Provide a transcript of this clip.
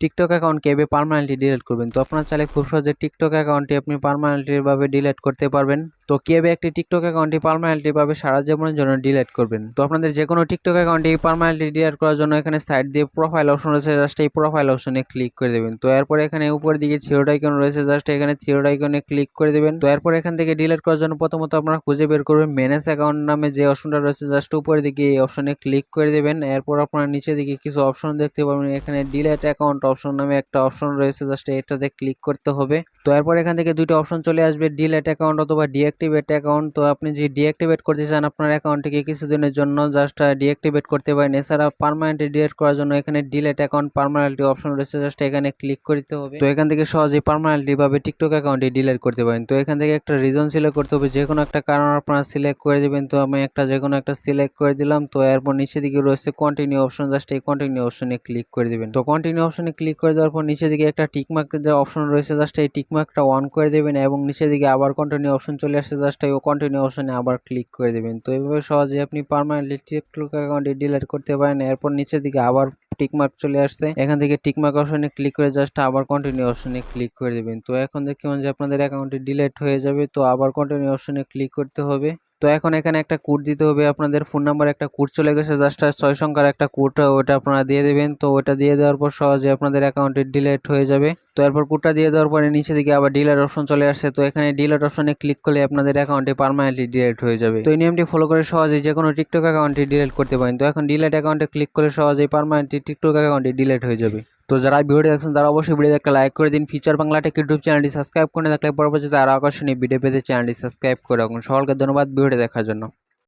TikTok account কীভাবে permanently delete করবেন? তো আপনার চাইলে খুব সহজে টিকটক অ্যাকাউন্টটি আপনি পারমানেন্টলিভাবে ডিলিট করতে পারবেন। তো কীভাবে একটি টিকটক অ্যাকাউন্টটি পার্মানেন্টলি ভাবে সারা জীবনের জন্য ডিলিট করবেন? তো আপনাদের যে কোনো টিকটক অ্যাকাউন্টটি পার্মানেন্টলি ডিলিট করার জন্য এখানে সাইড দিয়ে প্রোফাইল অপশন রয়েছে জাস্ট এই প্রোফাইল অপশনে ক্লিক করে দেবেন। তো এরপর এখানে উপরের দিকে থিওড আইকন রয়েছে জাস্ট এখানে থিওড আইকনে ক্লিক করে দেবেন। তো এরপর এখান থেকে ডিলিট করার জন্য প্রথমত আপনারা খুঁজে বের করবেন ম্যানেজ অ্যাকাউন্ট নামে যে অপশনটা রয়েছে জাস্ট উপরের দিকে এই অপশনে ক্লিক করে দেবেন। এরপর আপনারা নিচের দিকে কিছু অপশন দেখতে পাবেন, এখানে ডিলেট অ্যাকাউন্ট অপশন নামে একটা অপশন রয়েছে জাস্ট এটাতে ক্লিক করতে হবে। তো এরপর এখান থেকে দুটো অপশন চলে আসবে ডিলেট অ্যাকাউন্ট অথবা ডিঅ্যাক্টিভেট অ্যাকাউন্ট তো আপনি যদি ডিঅ্যাক্টিভেট করতে চান আপনার অ্যাকাউন্টটিকে কিছুদিনের জন্য জাস্ট ডিঅ্যাক্টিভেট করতে পারেন। এছাড়া পার্মানেন্টলি ডিলেট করার জন্য এখানে ডিলেট অ্যাকাউন্ট পার্মানেন্টলি অপশন রয়েছে জাস্ট এখানে ক্লিক করতে হবে। তো এখান থেকে সহজেই পার্মানেন্টলি ভাবে টিকটক অ্যাকাউন্টটি ডিলেট করতে পারেন। তো এখান থেকে একটা রিজন সিলেক্ট করতে হবে, যে কোনো একটা কারণ আপনারা সিলেক্ট করে দেবেন। তো আমি একটা যে কোনো একটা সিলেক্ট করে দিলাম, তো এরপর নিচে দিকে রয়েছে কন্টিনিউ অপশন জাস্ট এই কন্টিনিউ অপশনে ক্লিক করে দেবেন। তো কন্টিনিউ অপশনে ক্লিক করে দেওয়ার পর নিচে দিকে একটা টিকমার্ক যে অপশন রয়েছে জাস্ট এই টিকমার্কটা অন করে দেবেন এবং নিচে দিকে আবার কন্টিনিউ অপশন চলে আসছে জাস্ট এই কন্টিনিউ অপশনে আবার ক্লিক করে দেবেন। তো এইভাবে সহজে আপনি পার্মানেন্টলি টিকটক অ্যাকাউন্টে ডিলিট করতে পারেন। এরপর নিচের দিকে আবার টিকমার্ক চলে আসছে। এখান থেকে টিকমার্ক অপশনে ক্লিক করে জাস্ট আবার কন্টিনিউ অপশনে ক্লিক করে দেবেন। তো এখন দেখুন যে আপনাদের অ্যাকাউন্টটি ডিলিট হয়ে যাবে। তো আবার কন্টিনিউ অপশনে ক্লিক করতে হবে। তো এখন এখানে একটা কোড দিতে হবে। আপনাদের ফোন নাম্বার একটা কোড চলে গেছে জাস্ট ছয় সংখ্যার একটা কোড, ওটা আপনারা দিয়ে দেবেন। তো ওটা দিয়ে দেওয়ার পর সহজে আপনাদের অ্যাকাউন্টে ডিলেট হয়ে যাবে। তো এরপর কোডটা দিয়ে দেওয়ার পরে নিচে দিকে আবার ডিলার অপশন চলে আসছে। তো এখানে ডিলার অপশনে ক্লিক করলে আপনাদের অ্যাকাউন্টে পার্মানেন্টলি ডিলেট হয়ে যাবে। তো এই নিয়মটি ফলো করে সহজেই যে কোনো টিকটক অ্যাকাউন্টে ডিলিট করতে পারেন। তো এখন ডিলেট অ্যাকাউন্টে ক্লিক করলে সহজেই পার্মানেন্টলি টিকটক অ্যাকাউন্টে ডিলেট হয়ে যাবে। তো যারা ভিডিও দেখছেন, তারা অবশ্যই ভিডিও একটা লাইক করে দিন। ফিচার বাংলা টেক ইউটিউব চ্যানেলটি সাবস্ক্রাইব করে থাকলে পরবর্তীতে আরও আকর্ষণীয় ভিডিও পেতে চ্যানেলটি সাবস্ক্রাইব করে রাখুন। সকলকে ধন্যবাদ ভিডিওটি দেখার জন্য।